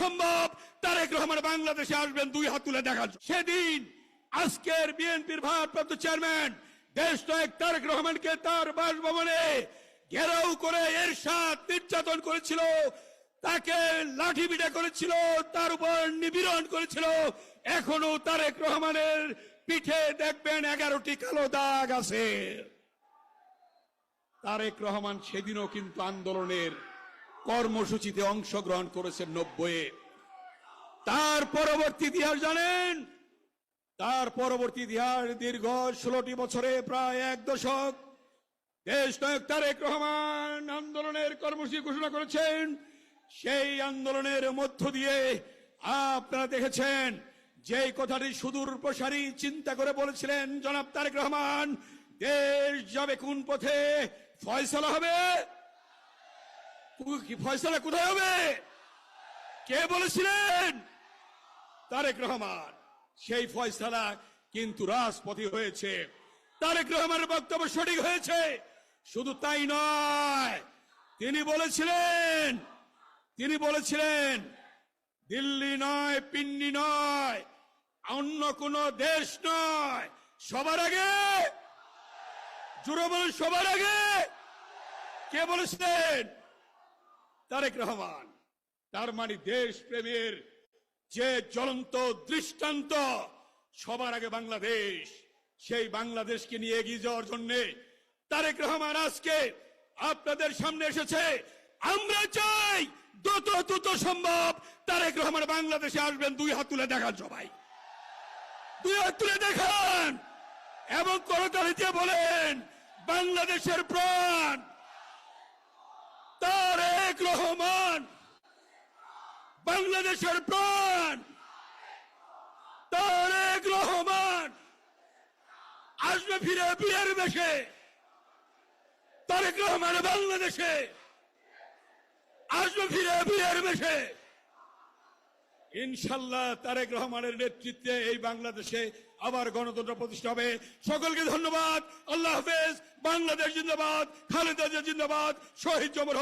সম্ভব তারেক রহমান বাংলাদেশে আসবেন, দুই হাত তুলে দেখার সেদিন আজকের বিএনপির ভারপ্রাপ্ত চেয়ারম্যান, দেশ নায়ক তারেক রহমানকে তার বাসভবনে ঘেরাও করে এরশাদ নির্যাতন করেছিল, তাকে লাঠি বিটা করেছিল, তার উপর নিপীড়ন করেছিল। এখনও তারেক রহমানের পিঠে দেখবেন এগারোটি কালো দাগ আছে। তারেক রহমান সেদিনও কিন্তু আন্দোলনের কর্মসূচিতে অংশগ্রহণ করেছেন নব্বইয়ে। তার পরবর্তী ইতিহাস জানেন? তার পরবর্তী ইতিহাস দীর্ঘ ষোলোটি বছরে প্রায় এক দশক। দেশ নায়ক তারেক রহমান আন্দোলনের কর্মসূচি ঘোষণা করেছেন। সেই আন্দোলনের মধ্য দিয়ে আপনারা দেখেছেন যে কথাটি সুদূর প্রসারী চিন্তা করে বলেছিলেন, জনাব তারেক রহমান, দেশ যাবে কোন পথে? ফয়সলা হবে? ফয়সলা, কোথায় হবে? কে বলেছিলেন? তারেক রহমান। সেই ফয়সালা কিন্তু রাজপথে হয়েছে। তারেক রহমানের বক্তব্য সঠিক হয়েছে। শুধু তাই নয়, তিনি বলেছিলেন তিনি বলেছিলেন, দিল্লি নয় পিন্ডি নয়, অন্য কোন দেশ নয়, সবার আগে জুড়ে বলুন, সবার আগে, কে বলেছিলেন? তারেক রহমান, তার মানে দেশ প্রেমের যে জ্বলন্ত দৃষ্টান্ত, সবার আগে বাংলাদেশ, সেই বাংলাদেশকে নিয়ে এগিয়ে যাওয়ার জন্য তারেক রহমান আজকে আপনাদের সামনে এসেছে। আমরা চাই দ্রুত দ্রুত সম্ভব তারেক রহমান বাংলাদেশে আসবেন, দুই হাত তুলে দেখান সবাই। দুই হাত তুলে দেখান এবং করতালিতে বলেন, বাংলাদেশের প্রাণ রহমান, বাংলাদেশের প্রাণ। তারেক রহমান, আসবে ফিরে বিয়ের বেশে। তারেক রহমান বাংলাদেশে, আসবে ফিরে বিয়ের বেশে। ইনশাল্লাহ তারেক রহমানের নেতৃত্বে এই বাংলাদেশে আবার গণতন্ত্র প্রতিষ্ঠা হবে। সকলকে ধন্যবাদ। আল্লাহ হাফেজ। বাংলাদেশ জিন্দাবাদ। খালেদা জিন্দাবাদ। শহীদ জমর